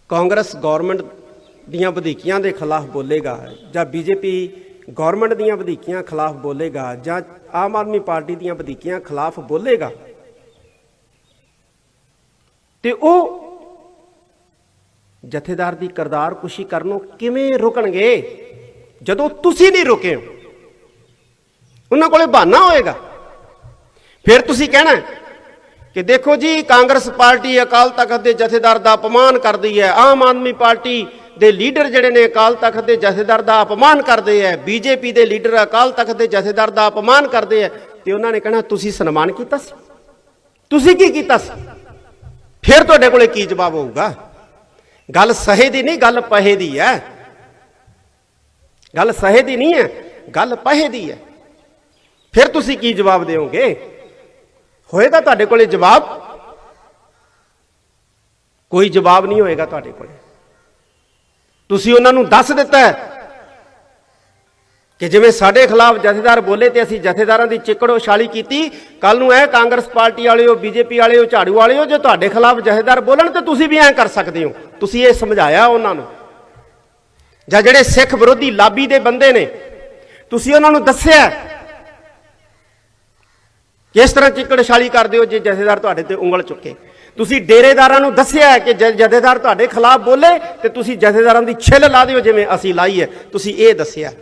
ਕਾਂਗਰਸ ਗਵਰਨਮੈਂਟ ਦੀਆਂ ਵਧੀਕੀਆਂ ਦੇ ਖਿਲਾਫ ਬੋਲੇਗਾ ਜਾਂ ਬੀਜੇਪੀ ਗਵਰਨਮੈਂਟ ਦੀਆਂ ਵਧੀਕੀਆਂ ਖਿਲਾਫ ਬੋਲੇਗਾ ਜਾਂ ਆਮ ਆਦਮੀ ਪਾਰਟੀ ਦੀਆਂ ਵਧੀਕੀਆਂ ਖਿਲਾਫ ਬੋਲੇਗਾ? ਤੇ ਉਹ ਜਥੇਦਾਰ ਦੀ ਕਰਦਾਰ ਕੁਸ਼ੀ ਕਰਨੋਂ ਕਿਵੇਂ ਰੁਕਣਗੇ? ਜਦੋਂ ਤੁਸੀਂ ਨਹੀਂ ਰੁਕੇ ਹੋ, ਉਹਨਾਂ ਕੋਲੇ ਬਹਾਨਾ ਹੋਏਗਾ। ਫਿਰ ਤੁਸੀਂ ਕਹਿਣਾ ਕਿ ਦੇਖੋ ਜੀ, ਕਾਂਗਰਸ ਪਾਰਟੀ ਅਕਾਲ ਤਖਤ ਦੇ ਜਥੇਦਾਰ ਦਾ ਅਪਮਾਨ ਕਰਦੀ ਹੈ, ਆਮ ਆਦਮੀ ਪਾਰਟੀ ਦੇ ਲੀਡਰ ਜਿਹੜੇ ਨੇ ਅਕਾਲ ਤਖਤ ਦੇ ਜਥੇਦਾਰ ਦਾ ਅਪਮਾਨ ਕਰਦੇ ਹੈ ਬੀਜੇਪੀ ਦੇ ਲੀਡਰ ਅਕਾਲ ਤਖਤ ਦੇ ਜਥੇਦਾਰ ਦਾ ਅਪਮਾਨ ਕਰਦੇ ਹੈ ਤੇ ਉਹਨਾਂ ਨੇ ਕਹਿਣਾ, ਤੁਸੀਂ ਸਨਮਾਨ ਕੀਤਾ ਸੀ? ਤੁਸੀਂ ਕੀ ਕੀਤਾ ਸੀ? ਫਿਰ ਤੁਹਾਡੇ ਕੋਲੇ ਕੀ ਜਵਾਬ ਹੋਊਗਾ? ਗੱਲ ਸਹੇ ਦੀ ਨਹੀਂ, ਗੱਲ ਪਹੇ ਦੀ ਹੈ ਗੱਲ ਸਹੇ ਦੀ ਨਹੀਂ ਹੈ ਗੱਲ ਪਹੇ ਦੀ ਹੈ ਫਿਰ ਤੁਸੀਂ ਕੀ ਜਵਾਬ ਦਿਓਗੇ? ਹੋਏਗਾ ਤੁਹਾਡੇ ਕੋਲੇ ਜਵਾਬ? ਕੋਈ ਜਵਾਬ ਨਹੀਂ ਹੋਏਗਾ ਤੁਹਾਡੇ ਕੋਲੇ। ਤੁਸੀਂ ਉਹਨਾਂ ਨੂੰ ਦੱਸ ਦਿੱਤਾ ਹੈ ਕਿ ਜਿਵੇਂ ਸਾਡੇ ਖਿਲਾਫ ਜਥੇਦਾਰ ਬੋਲੇ ਤੇ ਅਸੀਂ ਜਥੇਦਾਰਾਂ ਦੀ ਚਿੱਕੜ ਉਛਾਲੀ ਕੀਤੀ ਕੱਲ ਨੂੰ ਇਹ ਕਾਂਗਰਸ ਪਾਰਟੀ ਵਾਲਿਓ, ਬੀਜੇਪੀ ਵਾਲਿਓ, ਝਾੜੂ ਵਾਲਿਓ, ਜੇ ਤੁਹਾਡੇ ਖਿਲਾਫ ਜਥੇਦਾਰ ਬੋਲਣ ਤੇ ਤੁਸੀਂ ਵੀ ਐਂ ਕਰ ਸਕਦੇ ਹੋ। ਤੁਸੀਂ ਇਹ ਸਮਝਾਇਆ ਉਹਨਾਂ ਨੂੰ। ਜਾਂ ਜਿਹੜੇ ਸਿੱਖ ਵਿਰੋਧੀ ਲਾਬੀ ਦੇ ਬੰਦੇ ਨੇ, ਤੁਸੀਂ ਉਹਨਾਂ ਨੂੰ ਦੱਸਿਆ ਕਿਸ ਤਰ੍ਹਾਂ ਚਿੱਕੜ ਛਾਲੀ ਕਰਦੇ ਹੋ ਜੇ ਜਥੇਦਾਰ ਤੁਹਾਡੇ ਤੇ ਉਂਗਲ ਚੁੱਕੇ। ਤੁਸੀਂ ਡੇਰੇਦਾਰਾਂ ਨੂੰ ਦੱਸਿਆ ਕਿ ਜਥੇਦਾਰ ਤੁਹਾਡੇ ਖਿਲਾਫ ਬੋਲੇ ਤੇ ਤੁਸੀਂ ਜਥੇਦਾਰਾਂ ਦੀ ਛਿੱਲ ਲਾ ਦਿਓ ਜਿਵੇਂ ਅਸੀਂ ਲਾਈ ਹੈ। ਤੁਸੀਂ ਇਹ ਦੱਸਿਆ।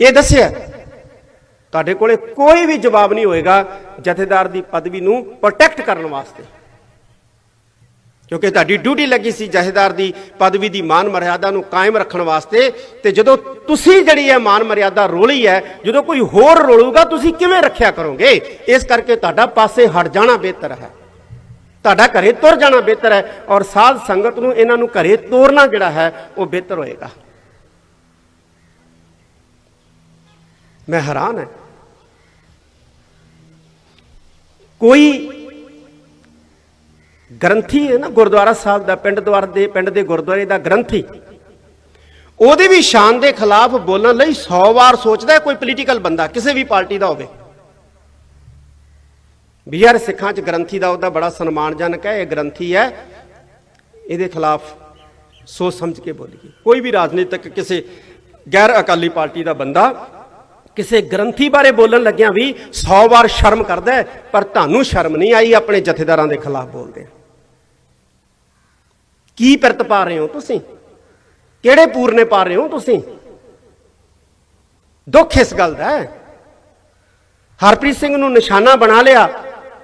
ਇਹ ਦੱਸਿਆ। ਤੁਹਾਡੇ ਕੋਲੇ ਕੋਈ ਵੀ ਜਵਾਬ ਨਹੀਂ ਹੋਏਗਾ ਜਥੇਦਾਰ ਦੀ ਪਦਵੀ ਨੂੰ ਪ੍ਰੋਟੈਕਟ ਕਰਨ ਵਾਸਤੇ। ਕਿਉਂਕਿ ਤੁਹਾਡੀ ਡਿਊਟੀ ਲੱਗੀ ਸੀ ਜਥੇਦਾਰ ਦੀ, ਪਦਵੀ ਦੀ ਮਾਨ ਮਰਿਆਦਾ ਨੂੰ ਕਾਇਮ ਰੱਖਣ ਵਾਸਤੇ। ਤੇ ਜਦੋਂ ਤੁਸੀਂ ਜਿਹੜੀ ਹੈ ਮਾਨ ਮਰਿਆਦਾ ਰੋਲੀ ਹੈ, ਜਦੋਂ ਕੋਈ ਹੋਰ ਰੋਲੂਗਾ, ਤੁਸੀਂ ਕਿਵੇਂ ਰੱਖਿਆ ਕਰੋਗੇ? ਇਸ ਕਰਕੇ ਤੁਹਾਡਾ ਪਾਸੇ ਹਟ ਜਾਣਾ ਬਿਹਤਰ ਹੈ। ਤੁਹਾਡਾ ਘਰੇ ਤੁਰ ਜਾਣਾ ਬਿਹਤਰ ਹੈ ਔਰ ਸਾਧ ਸੰਗਤ ਨੂੰ ਇਹਨਾਂ ਨੂੰ ਘਰੇ ਤੋਰਨਾ ਜਿਹੜਾ ਹੈ, ਉਹ ਬਿਹਤਰ ਹੋਏਗਾ। ਮੈਂ ਹੈਰਾਨ ਹਾਂ। ਕੋਈ ਗ੍ਰੰਥੀ ਹੈ ਨਾ, ਗੁਰਦੁਆਰਾ ਸਾਹਿਬ ਦਾ, ਪਿੰਡ ਦਵਾਰ ਦੇ, ਪਿੰਡ ਦੇ ਗੁਰਦੁਆਰੇ ਦਾ ਗ੍ਰੰਥੀ। ਉਹਦੀ ਵੀ ਸ਼ਾਨ ਦੇ ਖਿਲਾਫ ਬੋਲਣ ਲਈ 100 ਵਾਰ ਸੋਚਦਾ ਕੋਈ ਪੋਲੀਟੀਕਲ ਬੰਦਾ, ਕਿਸੇ ਵੀ ਪਾਰਟੀ ਦਾ ਹੋਵੇ। ਵੀ ਯਾਰ ਸਿੱਖਾਂ 'ਚ ਗ੍ਰੰਥੀ ਦਾ ਉਹਦਾ ਬੜਾ ਸਨਮਾਨਜਨਕ ਹੈ, ਇਹ ਗ੍ਰੰਥੀ ਹੈ। ਇਹਦੇ ਖਿਲਾਫ ਸੋਚ ਸਮਝ ਕੇ ਬੋਲੀਏ। ਕੋਈ ਵੀ ਰਾਜਨੀਤਿਕ ਕਿਸੇ ਗੈਰ ਅਕਾਲੀ ਪਾਰਟੀ ਦਾ ਬੰਦਾ ਕਿਸੇ ਗ੍ਰੰਥੀ ਬਾਰੇ ਬੋਲਣ ਲੱਗਿਆਂ ਵੀ 100 ਵਾਰ ਸ਼ਰਮ ਕਰਦਾ ਪਰ ਤੁਹਾਨੂੰ ਸ਼ਰਮ ਨਹੀਂ ਆਈ, ਆਪਣੇ ਜਥੇਦਾਰਾਂ ਦੇ ਖਿਲਾਫ ਬੋਲਦੇ ਕੀ ਪਿਰਤ ਪਾ ਰਹੇ ਹੋ ਤੁਸੀਂ? ਕਿਹੜੇ ਪੂਰਨੇ ਪਾ ਰਹੇ ਹੋ ਤੁਸੀਂ? ਦੁੱਖ ਇਸ ਗੱਲ ਦਾ ਹੈ। ਹਰਪ੍ਰੀਤ ਸਿੰਘ ਨੂੰ ਨਿਸ਼ਾਨਾ ਬਣਾ ਲਿਆ।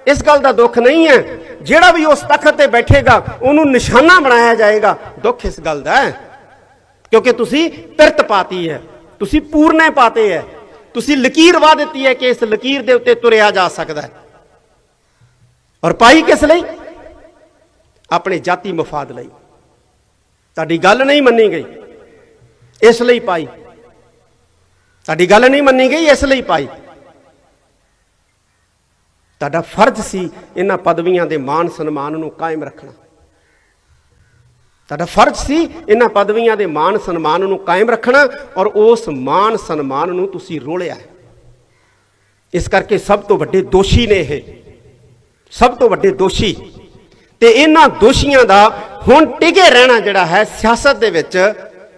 ਇਸ ਗੱਲ ਦਾ ਦੁੱਖ ਨਹੀਂ ਹੈ। ਜਿਹੜਾ ਵੀ ਉਸ ਤਖਤ ਤੇ ਬੈਠੇਗਾ, ਉਹਨੂੰ ਨਿਸ਼ਾਨਾ ਬਣਾਇਆ ਜਾਏਗਾ। ਦੁੱਖ ਇਸ ਗੱਲ ਦਾ ਹੈ। ਕਿਉਂਕਿ ਤੁਸੀਂ ਪਿਰਤ ਪਾਤੀ ਹੈ। ਤੁਸੀਂ ਪੂਰਨੇ ਪਾਤੇ ਹੈ। ਤੁਸੀਂ ਲਕੀਰ ਵਾ ਦਿੱਤੀ ਹੈ ਕਿ ਇਸ ਲਕੀਰ ਦੇ ਉੱਤੇ ਤੁਰਿਆ ਜਾ ਸਕਦਾ ਹੈ। ਔਰ ਪਾਈ ਕਿਸ ਲਈ? ਆਪਣੇ ਜਾਤੀ ਮਫਾਦ ਲਈ। ਤੁਹਾਡੀ ਗੱਲ ਨਹੀਂ ਮੰਨੀ ਗਈ। ਇਸ ਲਈ ਪਾਈ। ਤੁਹਾਡੀ ਗੱਲ ਨਹੀਂ ਮੰਨੀ ਗਈ, ਇਸ ਲਈ ਪਾਈ। ਤੁਹਾਡਾ ਫਰਜ਼ ਸੀ ਇਹਨਾਂ ਪਦਵੀਆਂ ਦੇ ਮਾਨ ਸਨਮਾਨ ਨੂੰ ਕਾਇਮ ਰੱਖਣਾ। ਤੁਹਾਡਾ ਫਰਜ਼ ਸੀ ਇਹਨਾਂ ਪਦਵੀਆਂ ਦੇ ਮਾਨ ਸਨਮਾਨ ਨੂੰ ਕਾਇਮ ਰੱਖਣਾ ਔਰ ਉਸ ਮਾਨ ਸਨਮਾਨ ਨੂੰ ਤੁਸੀਂ ਰੋਲਿਆ ਇਸ ਕਰਕੇ ਸਭ ਤੋਂ ਵੱਡੇ ਦੋਸ਼ੀ ਨੇ ਇਹ। ਸਭ ਤੋਂ ਵੱਡੇ ਦੋਸ਼ੀ ਤੇ ਇਹਨਾਂ ਦੋਸ਼ੀਆਂ ਦਾ ਹੁਣ ਟਿਕੇ ਰਹਿਣਾ ਜਿਹੜਾ ਹੈ ਸਿਆਸਤ ਦੇ ਵਿੱਚ,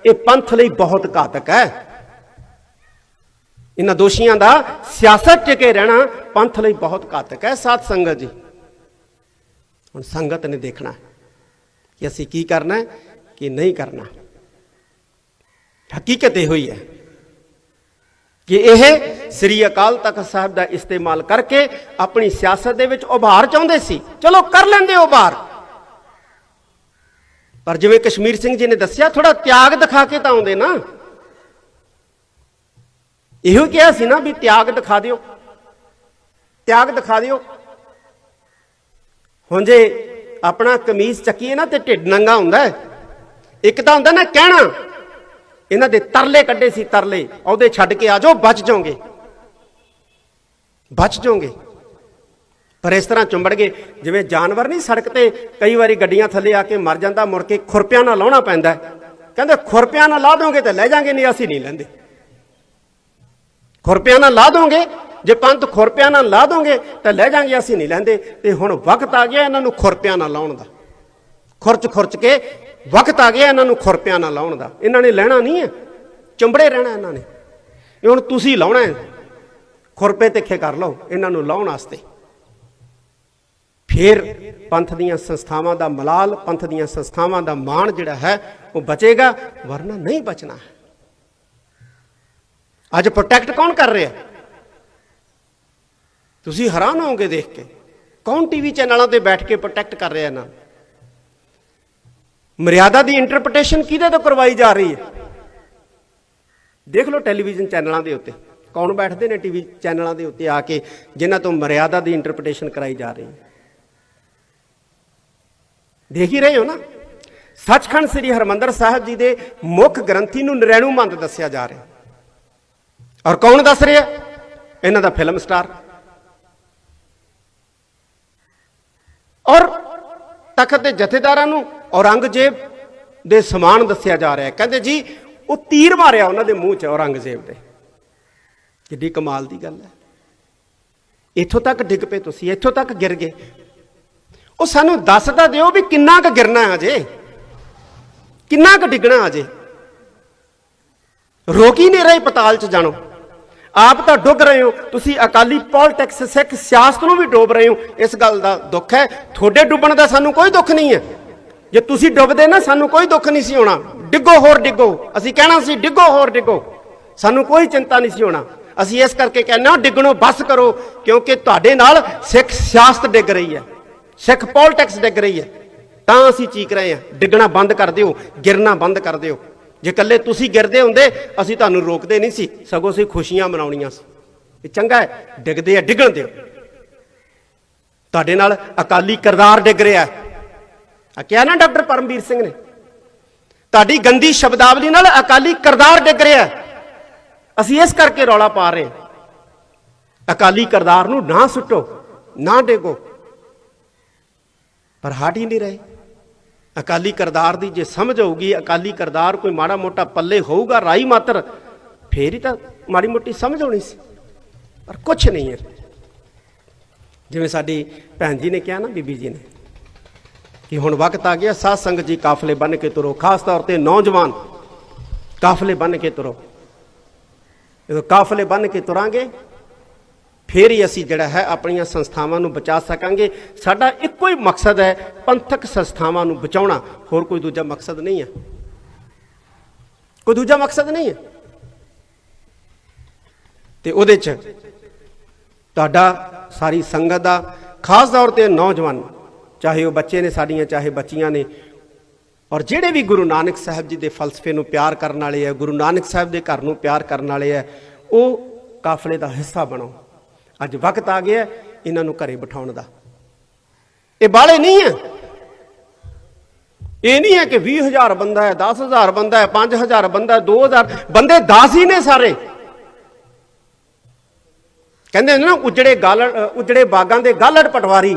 ਇਹ ਪੰਥ ਲਈ ਬਹੁਤ ਘਾਤਕ ਹੈ। ਇਹਨਾਂ ਦੋਸ਼ੀਆਂ ਦਾ ਸਿਆਸਤ ਟਿਕੇ ਰਹਿਣਾ ਪੰਥ ਲਈ ਬਹੁਤ ਘਾਤਕ ਹੈ। ਸਾਧ ਸੰਗਤ ਜੀ, ਹੁਣ ਸੰਗਤ ਨੇ ਦੇਖਣਾ ਕਿ ਅਸੀਂ ਕੀ ਕਰਨਾ ਹੈ, ਕਿ ਨਹੀਂ ਕਰਨਾ। ਹਕੀਕਤ ਇਹ ਹੋਈ ਹੈ ਕਿ ਇਹ ਸ੍ਰੀ ਅਕਾਲ ਤਖਤ ਸਾਹਿਬ ਦਾ ਇਸਤੇਮਾਲ ਕਰਕੇ ਆਪਣੀ ਸਿਆਸਤ ਦੇ ਵਿੱਚ ਉਭਾਰ ਚਾਹੁੰਦੇ ਸੀ। ਚਲੋ ਕਰ ਲੈਂਦੇ ਉਭਾਰ। ਪਰ ਜਿਵੇਂ ਕਸ਼ਮੀਰ ਸਿੰਘ ਜੀ ਨੇ ਦੱਸਿਆ ਥੋੜਾ ਤਿਆਗ ਦਿਖਾ ਕੇ ਤਾਂ ਆਉਂਦੇ ਨਾ। ਇਹੋ ਕਿਹਾ ਸੀ ਨਾ ਵੀ ਤਿਆਗ ਦਿਖਾ ਦਿਓ। ਤਿਆਗ ਦਿਖਾ ਦਿਓ। ਹੁਣ ਜੇ ਆਪਣਾ ਕਮੀਜ਼ ਚੱਕੀਏ ਨਾ ਤੇ ਢਿੱਡ ਨੰਗਾ ਹੁੰਦਾ ਇੱਕ ਤਾਂ ਹੁੰਦਾ ਨਾ ਕਹਿਣਾ ਇਹਨਾਂ ਦੇ ਤਰਲੇ ਕੱਢੇ ਸੀ ਤਰਲੇ ਉਹਦੇ ਛੱਡ ਕੇ ਆ ਜਾਓ, ਬਚ ਜਾਓਗੇ। ਬਚ ਜਾਓਗੇ। ਪਰ ਇਸ ਤਰ੍ਹਾਂ ਚੁੰਬੜ ਗਏ। ਜਿਵੇਂ ਜਾਨਵਰ ਨਹੀਂ ਸੜਕ ਤੇ ਕਈ ਵਾਰੀ ਗੱਡੀਆਂ ਥੱਲੇ ਆ ਕੇ ਮਰ ਜਾਂਦਾ, ਮੁੜ ਕੇ ਖੁਰਪਿਆਂ ਨਾਲ ਲਾਉਣਾ ਪੈਂਦਾ ਕਹਿੰਦੇ, ਖੁਰਪਿਆਂ ਨਾਲ ਲਾ ਦੋਗੇ ਤੇ ਲੈ ਜਾਗੇ, ਨਹੀਂ ਅਸੀਂ ਨਹੀਂ ਲੈਂਦੇ। ਖੁਰਪਿਆਂ ਨਾਲ ਲਾ ਦੋਗੇ, ਜੇ ਪੰਥ ਖੁਰਪਿਆਂ ਨਾਲ ਲਾ ਦੋਗੇ ਤਾਂ ਲੈ ਜਾਗੇ, ਅਸੀਂ ਨਹੀਂ ਲੈਂਦੇ। ਤੇ ਹੁਣ ਵਕਤ ਆ ਗਿਆ ਇਹਨਾਂ ਨੂੰ ਖੁਰਪਿਆਂ ਨਾਲ ਲਾਉਣ ਦਾ। ਖੁਰਚ ਖੁਰਚ ਕੇ ਵਕਤ ਆ ਗਿਆ ਇਹਨਾਂ ਨੂੰ ਖੁਰਪਿਆਂ ਨਾਲ ਲਾਉਣ ਦਾ। ਇਹਨਾਂ ਨੇ ਲੈਣਾ ਨਹੀਂ ਹੈ। ਚੰਬੜੇ ਰਹਿਣਾ ਇਹਨਾਂ ਨੇ। ਇਹ ਹੁਣ ਤੁਸੀਂ ਲਾਉਣਾ ਹੈ। ਖੁਰਪੇ ਤਿੱਖੇ ਕਰ ਲਓ, ਇਹਨਾਂ ਨੂੰ ਲਾਉਣ ਵਾਸਤੇ। ਫਿਰ ਪੰਥ ਦੀਆਂ ਸੰਸਥਾਵਾਂ ਦਾ ਮਲਾਲ, ਪੰਥ ਦੀਆਂ ਸੰਸਥਾਵਾਂ ਦਾ ਮਾਣ ਜਿਹੜਾ ਹੈ, ਉਹ ਬਚੇਗਾ, ਵਰਨਾ ਨਹੀਂ ਬਚਣਾ। ਅੱਜ ਪ੍ਰੋਟੈਕਟ ਕੌਣ ਕਰ ਰਿਹਾ? ਤੁਸੀਂ ਹੈਰਾਨ ਹੋਵੋਗੇ ਦੇਖ ਕੇ। ਕੌਣ ਟੀਵੀ ਚੈਨਲਾਂ ਤੇ ਬੈਠ ਕੇ ਪ੍ਰੋਟੈਕਟ ਕਰ ਰਿਹਾ ਇਹਨਾਂ ਨੂੰ? ਮਰਿਆਦਾ ਦੀ ਇੰਟਰਪ੍ਰੀਟੇਸ਼ਨ ਕਿਹਦੇ ਤੋਂ ਕਰਵਾਈ ਜਾ ਰਹੀ ਹੈ? ਦੇਖ ਲਓ ਟੈਲੀਵਿਜ਼ਨ ਚੈਨਲਾਂ ਦੇ ਉੱਤੇ। ਕੌਣ ਬੈਠਦੇ ਨੇ ਟੀਵੀ ਚੈਨਲਾਂ ਦੇ ਉੱਤੇ ਆ ਕੇ, ਜਿਨ੍ਹਾਂ ਤੋਂ ਮਰਿਆਦਾ ਦੀ ਇੰਟਰਪ੍ਰੀਟੇਸ਼ਨ ਕਰਾਈ ਜਾ ਰਹੀ ਹੈ? ਦੇਖ ਹੀ ਰਹੇ ਹੋ ਨਾ? ਸੱਚਖੰਡ ਸ੍ਰੀ ਹਰਮੰਦਰ ਸਾਹਿਬ ਜੀ ਦੇ ਮੁੱਖ ਗ੍ਰੰਥੀ ਨੂੰ ਨਰੈਣੂਮੰਦ ਦੱਸਿਆ ਜਾ ਰਿਹਾ ਔਰ ਕੌਣ ਦੱਸ ਰਿਹਾ ਇਹਨਾਂ ਦਾ ਫਿਲਮ ਸਟਾਰ ਔਰ ਤਖਤ ਦੇ ਜਥੇਦਾਰਾਂ ਨੂੰ ਔਰੰਗਜ਼ੇਬ ਦੇ ਸਮਾਨ ਦੱਸਿਆ ਜਾ ਰਿਹਾ ਕਹਿੰਦੇ ਜੀ, ਉਹ ਤੀਰ ਮਾਰਿਆ ਉਹਨਾਂ ਦੇ ਮੂੰਹ 'ਚ ਔਰੰਗਜ਼ੇਬ ਦੇ। ਕਿੱਡੀ ਕਮਾਲ ਦੀ ਗੱਲ ਹੈ। ਇੱਥੋਂ ਤੱਕ ਡਿੱਗ ਪਏ ਤੁਸੀਂ, ਇੱਥੋਂ ਤੱਕ ਗਿਰ ਗਏ। ਉਹ ਸਾਨੂੰ ਦੱਸ ਤਾਂ ਦਿਓ ਵੀ ਕਿੰਨਾ ਕੁ ਗਿਰਨਾ ਹੈ ਅਜੇ। ਕਿੰਨਾ ਕੁ ਡਿੱਗਣਾ ਅਜੇ। ਰੋਕ ਹੀ ਨਹੀਂ ਰਹੇ ਪਤਾਲ 'ਚ ਜਾਣੋ। ਆਪ ਤਾਂ ਡੁੱਬ ਰਹੇ ਹੋ। ਤੁਸੀਂ ਅਕਾਲੀ ਪੋਲਿਟਿਕਸ ਸਿੱਖ ਸਿਆਸਤ ਨੂੰ ਵੀ ਡੋਬ ਰਹੇ ਹੋ। ਇਸ ਗੱਲ ਦਾ ਦੁੱਖ ਹੈ। ਤੁਹਾਡੇ ਡੁੱਬਣ ਦਾ ਸਾਨੂੰ ਕੋਈ ਦੁੱਖ ਨਹੀਂ ਹੈ। ਜੇ ਤੁਸੀਂ ਡੁੱਬਦੇ ਨਾ, ਸਾਨੂੰ ਕੋਈ ਦੁੱਖ ਨਹੀਂ ਸੀ ਹੋਣਾ। ਡਿੱਗੋ ਹੋਰ ਡਿੱਗੋ। ਅਸੀਂ ਕਹਿਣਾ ਸੀ, ਡਿੱਗੋ ਹੋਰ ਡਿੱਗੋ। ਸਾਨੂੰ ਕੋਈ ਚਿੰਤਾ ਨਹੀਂ ਸੀ ਹੋਣਾ। ਅਸੀਂ ਇਸ ਕਰਕੇ ਕਹਿੰਦੇ ਹਾਂ, ਡਿੱਗਣੋਂ ਬਸ ਕਰੋ, ਕਿਉਂਕਿ ਤੁਹਾਡੇ ਨਾਲ ਸਿੱਖ ਸਿਆਸਤ ਡਿੱਗ ਰਹੀ ਹੈ। ਸਿੱਖ ਪੋਲਿਟਿਕਸ ਡਿੱਗ ਰਹੀ ਹੈ। ਤਾਂ ਅਸੀਂ ਚੀਕ ਰਹੇ ਹਾਂ। ਡਿੱਗਣਾ ਬੰਦ ਕਰ ਦਿਓ, ਗਿਰਨਾ ਬੰਦ ਕਰ ਦਿਓ। ਜੇ ਇਕੱਲੇ ਤੁਸੀਂ ਗਿਰਦੇ ਹੁੰਦੇ, ਅਸੀਂ ਤੁਹਾਨੂੰ ਰੋਕਦੇ ਨਹੀਂ ਸੀ। ਸਗੋਂ ਅਸੀਂ ਖੁਸ਼ੀਆਂ ਮਨਾਉਣੀਆਂ ਸੀ। ਇਹ ਚੰਗਾ ਹੈ, ਡਿੱਗਦੇ ਆ, ਡਿੱਗਣ ਦਿਓ। ਤੁਹਾਡੇ ਨਾਲ ਅਕਾਲੀ ਕਰਦਾਰ ਡਿੱਗ ਰਿਹਾ ਹੈ। ਆ ਕਿਹਾ ਨਾ ਡਾਕਟਰ ਪਰਮਵੀਰ ਸਿੰਘ ਨੇ, ਤੁਹਾਡੀ ਗੰਦੀ ਸ਼ਬਦਾਵਲੀ ਨਾਲ ਅਕਾਲੀ ਕਰਦਾਰ ਡਿੱਗ ਰਿਹਾ ਅਸੀਂ ਇਸ ਕਰਕੇ ਰੌਲਾ ਪਾ ਰਹੇ ਅਕਾਲੀ ਕਰਦਾਰ ਨੂੰ ਨਾ ਸੁੱਟੋ, ਨਾ ਡੇਗੋ। ਪਰ ਹਟ ਹੀ ਨਹੀਂ ਰਹੇ। ਅਕਾਲੀ ਕਰਦਾਰ ਦੀ ਜੇ ਸਮਝ ਹੋਊਗੀ ਅਕਾਲੀ ਕਰਦਾਰ ਕੋਈ ਮਾੜਾ ਮੋਟਾ ਪੱਲੇ ਹੋਊਗਾ, ਰਾਈ ਮਾਤਰ, ਫੇਰ ਹੀ ਤਾਂ ਮਾੜੀ ਮੋਟੀ ਸਮਝ ਹੋਣੀ ਸੀ। ਪਰ ਕੁਝ ਨਹੀਂ ਹੈ। ਜਿਵੇਂ ਸਾਡੀ ਭੈਣ ਜੀ ਨੇ ਕਿਹਾ ਨਾ, ਬੀਬੀ ਜੀ ਨੇ ਕਿ ਹੁਣ ਵਕਤ ਆ ਗਿਆ, ਸਾਧ ਸੰਗਤ ਜੀ ਕਾਫਲੇ ਬਣ ਕੇ ਤੁਰੋ। ਖਾਸ ਤੌਰ ਤੇ ਨੌਜਵਾਨ ਕਾਫਲੇ ਬਣ ਕੇ ਤੁਰੋ। ਜਦੋਂ ਕਾਫਲੇ ਬਣ ਕੇ ਤੁਰਾਂਗੇ, ਫੇਰ ਹੀ ਅਸੀਂ ਜਿਹੜਾ ਹੈ ਆਪਣੀਆਂ ਸੰਸਥਾਵਾਂ ਨੂੰ ਬਚਾ ਸਕਾਂਗੇ। ਸਾਡਾ ਇੱਕੋ ਹੀ ਮਕਸਦ ਹੈ ਪੰਥਕ ਸੰਸਥਾਵਾਂ ਨੂੰ ਬਚਾਉਣਾ। ਹੋਰ ਕੋਈ ਦੂਜਾ ਮਕਸਦ ਨਹੀਂ ਹੈ। ਕੋਈ ਦੂਜਾ ਮਕਸਦ ਨਹੀਂ ਹੈ। ਤੇ ਉਹਦੇ 'ਚ ਤੁਹਾਡਾ ਸਾਰੀ ਸੰਗਤ ਦਾ, ਖਾਸ ਤੌਰ ਤੇ ਨੌਜਵਾਨ ਚਾਹੇ ਉਹ ਬੱਚੇ ਨੇ ਸਾਡੀਆਂ ਚਾਹੇ ਬੱਚੀਆਂ ਨੇ। ਔਰ ਜਿਹੜੇ ਵੀ ਗੁਰੂ ਨਾਨਕ ਸਾਹਿਬ ਜੀ ਦੇ ਫਲਸਫੇ ਨੂੰ ਪਿਆਰ ਕਰਨ ਵਾਲੇ ਆ ਗੁਰੂ ਨਾਨਕ ਸਾਹਿਬ ਦੇ ਘਰ ਨੂੰ ਪਿਆਰ ਕਰਨ ਵਾਲੇ ਆ ਉਹ ਕਾਫਲੇ ਦਾ ਹਿੱਸਾ ਬਣੋ। ਅੱਜ ਵਕਤ ਆ ਗਿਆ ਇਹਨਾਂ ਨੂੰ ਘਰੇ ਬਿਠਾਉਣ ਦਾ। ਇਹ ਬਾਲੇ ਨਹੀਂ ਹੈ ਇਹ ਨਹੀਂ ਹੈ ਕਿ 20000 ਬੰਦਾ ਹੈ 10000 ਬੰਦਾ ਹੈ 5000 ਬੰਦਾ ਹੈ 2000 ਬੰਦੇ 10 ਹੀ ਨੇ ਸਾਰੇ। ਕਹਿੰਦੇ ਨੇ ਨਾ ਉਜੜੇ ਗਾਲੜ ਅ, ਉਜੜੇ ਬਾਗਾਂ ਦੇ ਗਾਲੜ ਪਟਵਾਰੀ।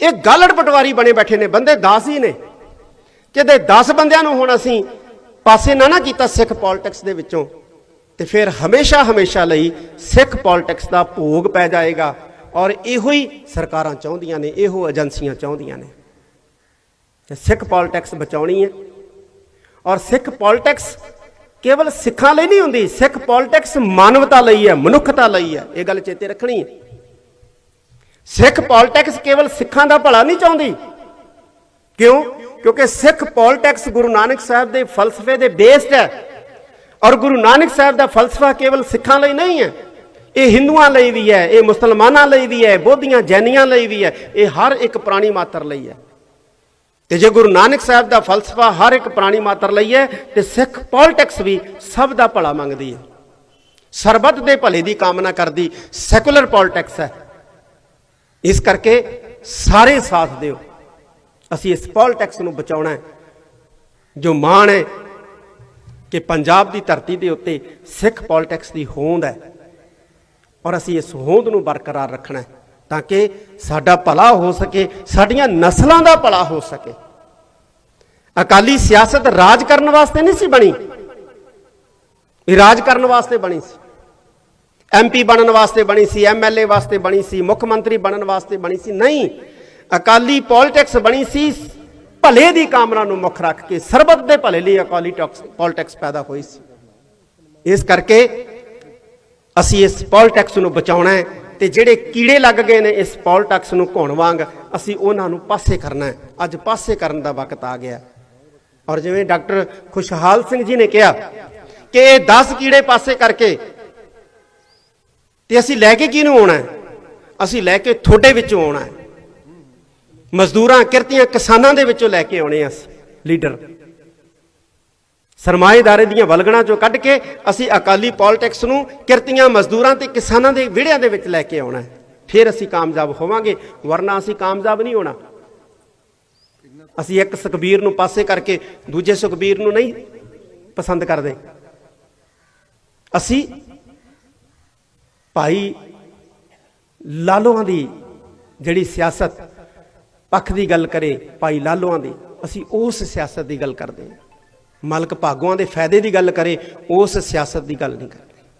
ਇਹ ਗਾਲੜ ਪਟਵਾਰੀ ਬਣੇ ਬੈਠੇ ਨੇ, ਬੰਦੇ 10 ਹੀ ਨੇ। ਕਿਤੇ 10 ਬੰਦਿਆਂ ਨੂੰ ਹੁਣ ਅਸੀਂ ਪਾਸੇ ਨਾ ਨਾ ਕੀਤਾ ਸਿੱਖ ਪੋਲਿਟਿਕਸ ਦੇ ਵਿੱਚੋਂ, ਤੇ ਫਿਰ ਹਮੇਸ਼ਾ ਹਮੇਸ਼ਾ ਲਈ ਸਿੱਖ ਪੋਲਿਟਿਕਸ ਦਾ ਭੋਗ ਪੈ ਜਾਏਗਾ। ਔਰ ਇਹੋ ਹੀ ਸਰਕਾਰਾਂ ਚਾਹੁੰਦੀਆਂ ਨੇ, ਇਹੋ ਏਜੰਸੀਆਂ ਚਾਹੁੰਦੀਆਂ ਨੇ ਤੇ ਸਿੱਖ ਪੋਲਿਟਿਕਸ ਬਚਾਉਣੀ ਹੈ। ਔਰ ਸਿੱਖ ਪੋਲਿਟਿਕਸ ਕੇਵਲ ਸਿੱਖਾਂ ਲਈ ਨਹੀਂ ਹੁੰਦੀ, ਸਿੱਖ ਪੋਲਿਟਿਕਸ ਮਾਨਵਤਾ ਲਈ ਹੈ, ਮਨੁੱਖਤਾ ਲਈ ਹੈ। ਇਹ ਗੱਲ ਚੇਤੇ ਰੱਖਣੀ ਹੈ। ਸਿੱਖ ਪੋਲਿਟਿਕਸ ਕੇਵਲ ਸਿੱਖਾਂ ਦਾ ਭਲਾ ਨਹੀਂ ਚਾਹੁੰਦੀ। ਕਿਉਂ? ਕਿਉਂਕਿ ਸਿੱਖ ਪੋਲਿਟਿਕਸ ਗੁਰੂ ਨਾਨਕ ਸਾਹਿਬ ਦੇ ਫਲਸਫੇ ਦੇ ਬੇਸਡ ਹੈ। ਔਰ ਗੁਰੂ ਨਾਨਕ ਸਾਹਿਬ ਦਾ ਫਲਸਫਾ ਕੇਵਲ ਸਿੱਖਾਂ ਲਈ ਨਹੀਂ ਹੈ। ਇਹ ਹਿੰਦੂਆਂ ਲਈ ਵੀ ਹੈ, ਇਹ ਮੁਸਲਮਾਨਾਂ ਲਈ ਵੀ ਹੈ ਬੋਧੀਆਂ ਜੈਨੀਆਂ ਲਈ ਵੀ ਹੈ। ਇਹ ਹਰ ਇੱਕ ਪ੍ਰਾਣੀ ਮਾਤਰ ਲਈ ਹੈ। ਤੇ ਜੇ ਗੁਰੂ ਨਾਨਕ ਸਾਹਿਬ ਦਾ ਫਲਸਫਾ ਹਰ ਇੱਕ ਪ੍ਰਾਣੀ ਮਾਤਰ ਲਈ ਹੈ, ਤੇ ਸਿੱਖ ਪੋਲਿਟਿਕਸ ਵੀ ਸਭ ਦਾ ਭਲਾ ਮੰਗਦੀ ਹੈ। ਸਰਬੱਤ ਦੇ ਭਲੇ ਦੀ ਕਾਮਨਾ ਕਰਦੀ ਸੈਕੂਲਰ ਪੋਲਿਟਿਕਸ ਹੈ। ਇਸ ਕਰਕੇ ਸਾਰੇ ਸਾਥ ਦਿਓ। ਅਸੀਂ ਇਸ ਪੋਲਿਟਿਕਸ ਨੂੰ ਬਚਾਉਣਾ ਹੈ। ਜੋ ਮਾਣ ਹੈ ਕਿ ਪੰਜਾਬ ਦੀ ਧਰਤੀ ਦੇ ਉੱਤੇ ਸਿੱਖ ਪੋਲਿਟਿਕਸ ਦੀ ਹੋਂਦ ਹੈ ਔਰ ਅਸੀਂ ਇਸ ਹੋਂਦ ਨੂੰ ਬਰਕਰਾਰ ਰੱਖਣਾ ਹੈ ਤਾਂ ਕਿ ਸਾਡਾ ਭਲਾ ਹੋ ਸਕੇ, ਸਾਡੀਆਂ ਨਸਲਾਂ ਦਾ ਭਲਾ ਹੋ ਸਕੇ। ਅਕਾਲੀ ਸਿਆਸਤ ਰਾਜ ਕਰਨ ਵਾਸਤੇ ਨਹੀਂ ਸੀ ਬਣੀ। ਇਹ ਰਾਜ ਕਰਨ ਵਾਸਤੇ ਬਣੀ ਸੀ। ਐਮਪੀ ਬਣਨ ਵਾਸਤੇ ਬਣੀ ਸੀ ਐਮਐਲਏ ਵਾਸਤੇ ਬਣੀ ਸੀ, ਮੁੱਖ ਮੰਤਰੀ ਬਣਨ ਵਾਸਤੇ ਬਣੀ ਸੀ, ਨਹੀਂ। ਅਕਾਲੀ ਪੋਲਿਟਿਕਸ ਬਣੀ ਸੀ, ਭਲੇ ਦੀ ਕਾਮਨਾ ਨੂੰ ਮੁੱਖ ਰੱਖ ਕੇ ਸਰਬੱਤ ਦੇ ਭਲੇ ਲਈ ਅਕਾਲੀ ਪੋਲਿਟਿਕਸ ਪੈਦਾ ਹੋਈ ਸੀ। ਇਸ ਕਰਕੇ ਅਸੀਂ ਇਸ ਪੋਲਿਟਿਕਸ ਨੂੰ ਬਚਾਉਣਾ ਹੈ ਤੇ ਜਿਹੜੇ ਕੀੜੇ ਲੱਗ ਗਏ ਨੇ ਇਸ ਪੋਲਿਟਿਕਸ ਨੂੰ ਘੁਣ ਵਾਂਗ ਅਸੀਂ ਉਹਨਾਂ ਨੂੰ ਪਾਸੇ ਕਰਨਾ ਹੈ। ਅੱਜ ਪਾਸੇ ਕਰਨ ਦਾ ਵਕਤ ਆ ਗਿਆ। ਔਰ ਜਿਵੇਂ ਡਾਕਟਰ ਖੁਸ਼ਹਾਲ ਸਿੰਘ ਜੀ ਨੇ ਕਿਹਾ ਕਿ ਇਹ 10 ਕੀੜੇ ਪਾਸੇ ਕਰਕੇ ਤੇ ਅਸੀਂ ਲੈ ਕੇ ਕਿਹਨੂੰ ਆਉਣਾ ਹੈ? ਅਸੀਂ ਲੈ ਕੇ ਤੁਹਾਡੇ ਵਿੱਚੋਂ ਆਉਣਾ ਹੈ। ਮਜ਼ਦੂਰਾਂ, ਕਿਰਤੀਆਂ, ਕਿਸਾਨਾਂ ਦੇ ਵਿੱਚੋਂ ਲੈ ਕੇ ਆਉਣੇ ਆ ਲੀਡਰ। ਸਰਮਾਏਦਾਰੇ ਦੀਆਂ ਵਲਗਣਾ ਚੋਂ ਕੱਢ ਕੇ ਅਸੀਂ ਅਕਾਲੀ ਪੋਲਿਟਿਕਸ ਨੂੰ ਕਿਰਤੀਆਂ, ਮਜ਼ਦੂਰਾਂ ਤੇ ਕਿਸਾਨਾਂ ਦੇ ਵਿੜਿਆਂ ਦੇ ਵਿੱਚ ਲੈ ਕੇ ਆਉਣਾ ਹੈ। ਫਿਰ ਅਸੀਂ ਕਾਮਯਾਬ ਹੋਵਾਂਗੇ, ਵਰਨਾ ਅਸੀਂ ਕਾਮਯਾਬ ਨਹੀਂ ਹੋਣਾ। ਅਸੀਂ ਇੱਕ ਸੁਖਬੀਰ ਨੂੰ ਪਾਸੇ ਕਰਕੇ ਦੂਜੇ ਸੁਖਬੀਰ ਨੂੰ ਨਹੀਂ ਪਸੰਦ ਕਰਦੇ। ਅਸੀਂ ਭਾਈ ਲਾਲੋਆਂ ਦੀ ਜਿਹੜੀ ਸਿਆਸਤ ਪੱਖ ਦੀ ਗੱਲ ਕਰੇ ਭਾਈ ਲਾਲੋਆਂ ਦੀ, ਅਸੀਂ ਉਸ ਸਿਆਸਤ ਦੀ ਗੱਲ ਕਰਦੇ ਹਾਂ। ਮਲਕ ਭਾਗੋਆਂ ਦੇ ਫਾਇਦੇ ਦੀ ਗੱਲ ਕਰੇ, ਉਸ ਸਿਆਸਤ ਦੀ ਗੱਲ ਨਹੀਂ ਕਰਦੇ।